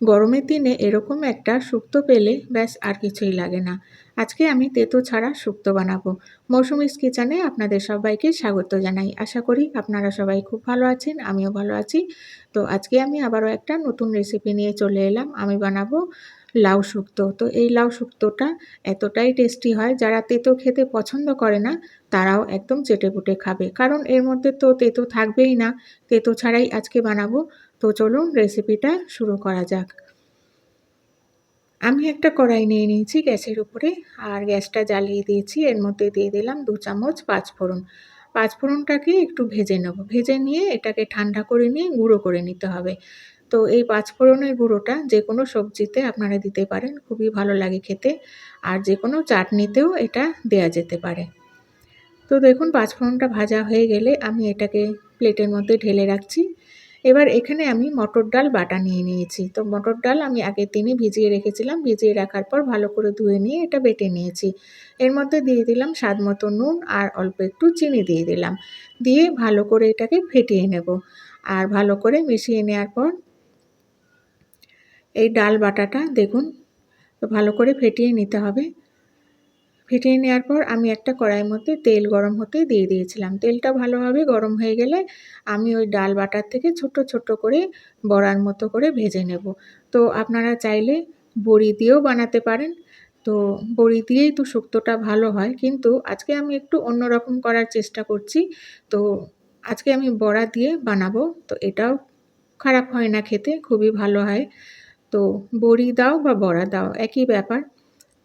গরমের দিনে এরকম একটা শুক্তো পেলে ব্যাস আর কিছুই লাগে না। আজকে আমি তেতো ছাড়া শুক্তো বানাবো। মৌসুমিস কিচেনে আপনাদের সবাইকে স্বাগত জানাই। আশা করি আপনারা সবাই খুব ভালো আছেন, আমিও ভালো আছি। তো আজকে আমি আবারও একটা নতুন রেসিপি নিয়ে চলে এলাম। আমি বানাবো লাউ শুক্তো। তো এই লাউ শুক্তোটা এতটাই টেস্টি হয়, যারা তেতো খেতে পছন্দ করে না, তারাও একদম চেটে পুটে খাবে। কারণ এর মধ্যে তো তেতো থাকবেই না। তেতো ছাড়াই আজকে বানাবো তো চলুন রেসিপিটা শুরু করা যাক। আমি একটা কড়াই নিয়ে নিয়েছি গ্যাসের উপরে আর গ্যাসটা জ্বালিয়ে দিয়েছি। এর মধ্যে দিয়ে দিলাম দু চামচ পাঁচফোড়ন পাঁচফোড়নটাকে একটু ভেজে নেব। ভেজে নিয়ে এটাকে ঠান্ডা করে নিয়ে গুঁড়ো করে নিতে হবে। তো এই পাঁচফোড়নের গুঁড়োটা যে কোনো সবজিতে আপনারা দিতে পারেন, খুবই ভালো লাগে খেতে। আর যে কোনো চাটনিতেও এটা দেয়া যেতে পারে। তো দেখুন পাঁচফোড়নটা ভাজা হয়ে গেলে আমি এটাকে প্লেটের মধ্যে ঢেলে রাখছি। এবার এখানে আমি মটর ডাল, বাটা নিয়ে নিয়েছি। তো মটর ডাল আমি আগের দিনে ভিজিয়ে রেখেছিলাম। ভিজিয়ে রাখার পর ভালো করে ধুয়ে নিয়ে এটা বেটে নিয়েছি। এর মধ্যে দিয়ে দিলাম স্বাদ মতো নুন আর অল্প একটু চিনি দিয়ে দিলাম। দিয়ে ভালো করে এটাকে ফেটিয়ে নেব। আর ভালো করে মিশিয়ে নেওয়ার পর এই ডাল বাটাটা দেখুন ভালো করে ফেটিয়ে নিতে হবে। ফেটিয়ে নেওয়ার পর আমি একটা কড়াইয়ের মধ্যে তেল গরম হতে দিয়ে দিয়েছিলাম। তেলটা ভালোভাবে গরম হয়ে গেলে আমি ওই ডাল বাটার থেকে ছোট ছোট করে বড়ার মতো করে ভেজে নেব। তো আপনারা চাইলে বড়ি দিয়েও বানাতে পারেন। তো বড়ি দিয়েই তো শুক্তোটা ভালো হয়। কিন্তু আজকে আমি একটু অন্যরকম করার চেষ্টা করছি। তো আজকে আমি বড়া দিয়ে বানাবো। তো এটাও খারাপ হয় না খেতে, খুবই ভালো হয়। তো বড়ি দাও বা বড়া দাও, একই ব্যাপার।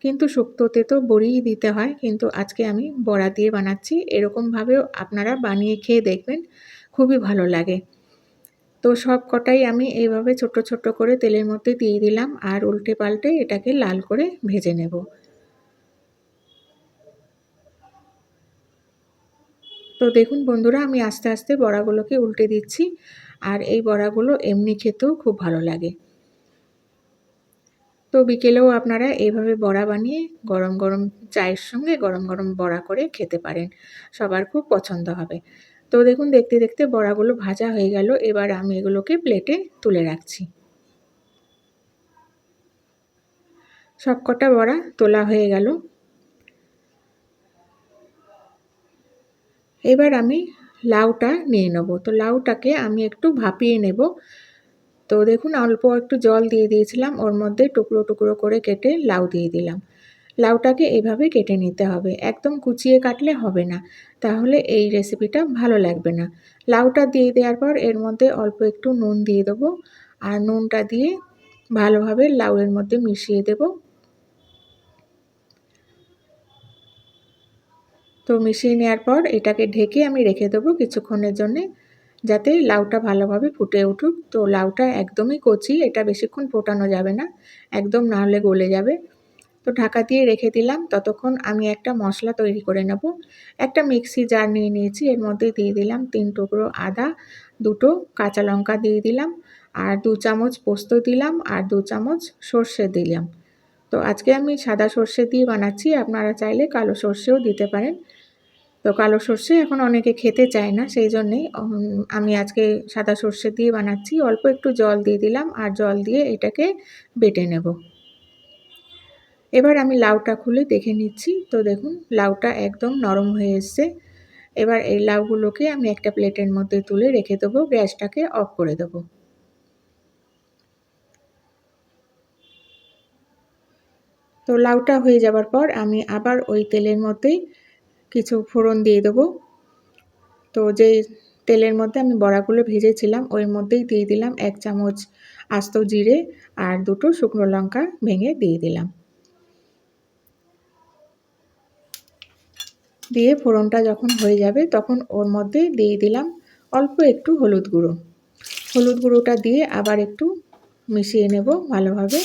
কিন্তু শুক্তোতে তো বড়িই দিতে হয়, কিন্তু আজকে আমি বড়া দিয়ে বানাচ্ছি। এরকমভাবেও আপনারা বানিয়ে খেয়ে দেখবেন, খুবই ভালো লাগে। তো সব কটাই আমি এইভাবে ছোট ছোট করে তেলের মধ্যে দিয়ে দিলাম আর উল্টে পাল্টে এটাকে লাল করে ভেজে নেব। তো দেখুন বন্ধুরা, আমি আস্তে আস্তে বড়াগুলোকে উল্টে দিচ্ছি আর এই বড়াগুলো এমনি খেতেও খুব ভালো লাগে। তো বিকেলেও আপনারা এইভাবে বড়া বানিয়ে গরম গরম চায়ের সঙ্গে গরম গরম বড়া করে খেতে পারেন। সবার খুব পছন্দ হবে। তো দেখুন, দেখতে দেখতে বড়াগুলো ভাজা হয়ে গেল। এবার আমি এগুলোকে প্লেটে তুলে রাখছি। সবকটা বড়া তোলা হয়ে গেল। এবার আমি লাউটা নিয়ে নেব। তো লাউটাকে আমি একটু ভাপিয়ে নেব। তো দেখুন, অল্প একটু জল দিয়ে দিয়েছিলাম। ওর মধ্যে টুকরো টুকরো করে কেটে লাউ দিয়ে দিলাম। লাউটাকে এভাবে কেটে নিতে হবে। একদম কুচিয়ে কাটলে হবে না। তাহলে এই রেসিপিটা ভালো লাগবে না। লাউটা দিয়ে দেওয়ার পর এর মধ্যে অল্প একটু নুন দিয়ে দেবো। আর নুনটা দিয়ে ভালোভাবে লাউয়ের মধ্যে মিশিয়ে দেব। তো মিশিয়ে নেওয়ার পর এটাকে ঢেকে আমি রেখে দেবো কিছুক্ষণের জন্যে। যাতে লাউটা ভালোভাবে ফুটে উঠুক। তো লাউটা একদমই কচি, এটা বেশিক্ষণ ফোটানো যাবে না, একদম না হলে গলে যাবে। তো ঢাকা দিয়ে রেখে দিলাম, ততক্ষণ আমি একটা মশলা তৈরি করে নেব। একটা মিক্সি জার নিয়ে নিয়েছি, এর মধ্যে দিয়ে দিলাম তিন টুকরো আদা, দুটো কাঁচা লঙ্কা দিয়ে দিলাম, আর দু চামচ পোস্ত দিলাম, আর দু চামচ সর্ষে দিলাম। তো আজকে আমি সাদা সর্ষে দিয়ে বানাচ্ছি, আপনারা চাইলে কালো সর্ষেও দিতে পারেন। তো কালো সর্ষে এখন অনেকে খেতে চায় না, সেই জন্যেই আমি আজকে সাদা সর্ষে দিয়ে বানাচ্ছি। অল্প একটু জল দিয়ে দিলাম আর জল দিয়ে এটাকে বেটে নেব। এবার আমি লাউটা খুলে দেখে নিচ্ছি। তো দেখুন, লাউটা একদম নরম হয়ে এসছে। এবার এই লাউগুলোকে আমি একটা প্লেটের মধ্যে তুলে রেখে দেবো, গ্যাসটাকে অফ করে দেবো। তো লাউটা হয়ে যাবার পর আমি আবার ওই তেলের মধ্যেই কিছু ফোড়ন দিয়ে দেবো। তো যে তেলের মধ্যে আমি বড়াগুলো ভেজেছিলাম ওই মধ্যেই দিয়ে দিলাম এক চামচ আস্ত জিরে আর দুটো শুকনো লঙ্কা ভেঙে দিয়ে দিলাম। দিয়ে ফোড়নটা যখন হয়ে যাবে, তখন ওর মধ্যে দিয়ে দিলাম অল্প একটু হলুদ গুঁড়ো। হলুদ গুঁড়োটা দিয়ে আবার একটু মিশিয়ে নেব ভালোভাবে।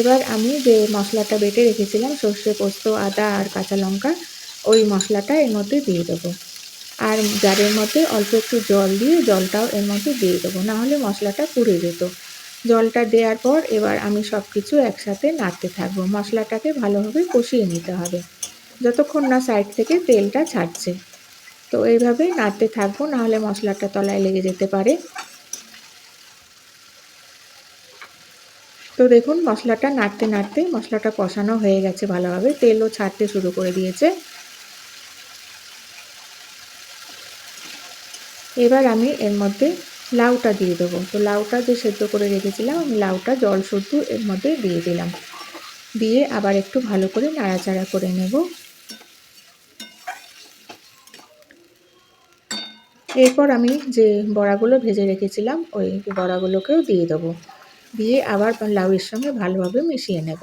এবার আমি যে মশলাটা বেটে রেখেছিলাম, সর্ষে পোস্ত, আদা আর কাঁচা লঙ্কা ওই মশলাটা এর মধ্যে দিয়ে দেবো। আর জারের মধ্যে অল্প একটু জল দিয়ে জলটাও এর মধ্যে দিয়ে দেবো নাহলে মশলাটা পুড়ে যেত। জলটা দেওয়ার পর এবার আমি সব কিছু একসাথে নাড়তে থাকব। মশলাটাকে ভালোভাবে কষিয়ে নিতে হবে, যতক্ষণ না সাইড থেকে তেলটা ছাড়ছে। তো এইভাবে নাড়তে থাকব নাহলে মশলাটা তলায় লেগে যেতে পারে। তো দেখুন, মশলাটা নাড়তে নাড়তে মশলাটা কষানো হয়ে গেছে ভালোভাবে। তেলও ছাড়তে শুরু করে দিয়েছে। এবার আমি এর মধ্যে লাউটা দিয়ে দেবো। তো লাউটা যে সেদ্ধ করে রেখেছিলাম, আমি লাউটা জল শুদ্ধ এর মধ্যে দিয়ে দিলাম। দিয়ে আবার একটু ভালো করে নাড়াচাড়া করে নেব। এরপর আমি যে বড়াগুলো ভেজে রেখেছিলাম, ওই বড়াগুলোকেও দিয়ে দেবো। দিয়ে আবার লাউয়ের সঙ্গে ভালোভাবে মিশিয়ে নেব।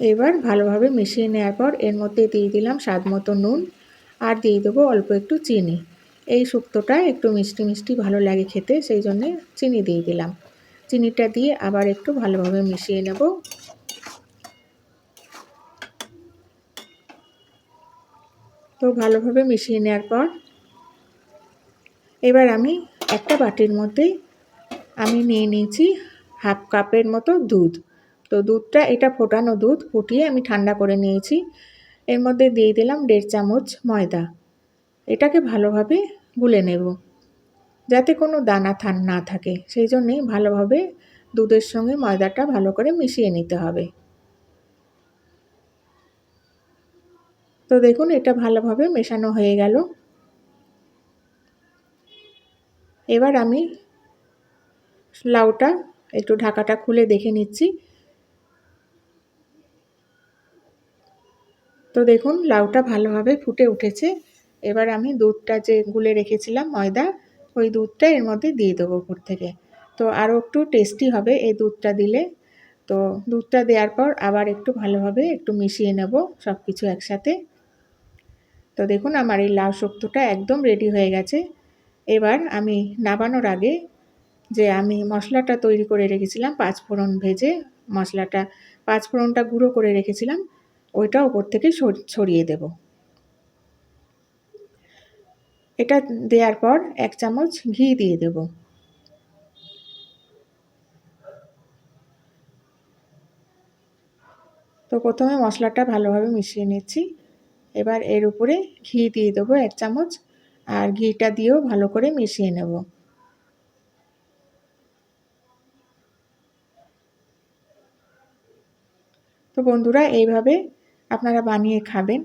এবার ভালোভাবে মিশিয়ে নেওয়ার পর এর মধ্যে দিয়ে দিলাম স্বাদ মতো নুন আর দিয়ে দেবো অল্প একটু চিনি। এই শুক্তোটা একটু মিষ্টি মিষ্টি ভালো লাগে খেতে, সেই জন্যে চিনি দিয়ে দিলাম। চিনিটা দিয়ে আবার একটু ভালোভাবে মিশিয়ে নেব। তো ভালোভাবে মিশিয়ে নেওয়ার পর এবার আমি একটা বাটির মধ্যে আমি নিয়ে নিয়েছি হাফ কাপের মতো দুধ। তো দুধটা, এটা ফোটানো দুধ ফুটিয়ে আমি ঠান্ডা করে নিয়েছি। এর মধ্যে দিয়ে দিলাম দেড় চামচ ময়দা। এটাকে ভালোভাবে গুলে নেব, যাতে কোনো দানা থান না থাকে। সেই জন্যেই ভালোভাবে দুধের সঙ্গে ময়দাটা ভালো করে মিশিয়ে নিতে হবে। তো দেখুন, এটা ভালোভাবে মেশানো হয়ে গেল। এবার আমি লাউটা একটু ঢাকাটা খুলে দেখে নিচ্ছি। তো দেখুন, লাউটা ভালোভাবে ফুটে উঠেছে। এবার আমি দুধটা যে গুলে রেখেছিলাম ময়দা, ওই দুধটা এর মধ্যে দিয়ে দেবো উপর থেকে। তো আরও একটু টেস্টি হবে এই দুধটা দিলে। তো দুধটা দেওয়ার পর আবার একটু ভালোভাবে একটু মিশিয়ে নেব সব কিছু একসাথে। তো দেখুন, আমার এই লাউ শুক্তোটা একদম রেডি হয়ে গেছে। এবার আমি নাবানোর আগে যে আমি মশলাটা তৈরি করে রেখেছিলাম পাঁচফোড়ন ভেজে, মশলাটা, পাঁচফোড়নটা গুঁড়ো করে রেখেছিলাম ওইটা ওপর থেকে ছড়িয়ে দেব। এটা দেওয়ার পর এক চামচ ঘি দিয়ে দেব। তো প্রথমে মশলাটা ভালোভাবে মিশিয়ে নিচ্ছি। এবার এর উপরে ঘি দিয়ে দেবো এক চামচ আর ঘিটা দিয়েও ভালো করে মিশিয়ে নেব। তো বন্ধুরা, এইভাবে আপনারা বানিয়ে খাবেন।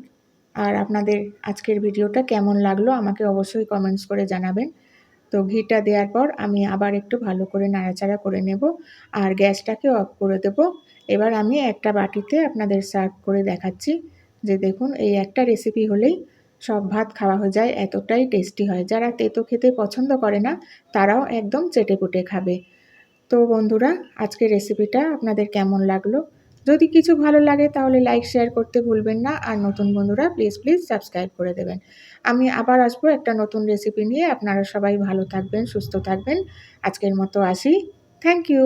আর আপনাদের আজকের ভিডিওটা কেমন লাগল আমাকে অবশ্যই কমেন্টস করে জানাবেন। তো ঘিটা দেওয়ার পর আমি আবার একটু ভালো করে নাড়াচাড়া করে নেব আর গ্যাসটাকে অফ করে দেব। এবার আমি একটা বাটিতে আপনাদের সার্ভ করে দেখাচ্ছি যে দেখুন, এই একটা রেসিপি হলেই সব ভাত খাওয়া হয়ে যায়, এতটাই টেস্টি হয়। যারা তেতো খেতে পছন্দ করে না, তারাও একদম চেটেপুটে খাবে। তো বন্ধুরা, আজকের রেসিপিটা আপনাদের কেমন লাগল? যদি কিছু ভালো লাগে তাহলে লাইক শেয়ার করতে ভুলবেন না। আর নতুন বন্ধুরা প্লিজ প্লিজ সাবস্ক্রাইব করে দেবেন। আমি আবার আসব একটা নতুন রেসিপি নিয়ে। আপনারা সবাই ভালো থাকবেন, সুস্থ থাকবেন। আজকের মতো আসি। Thank you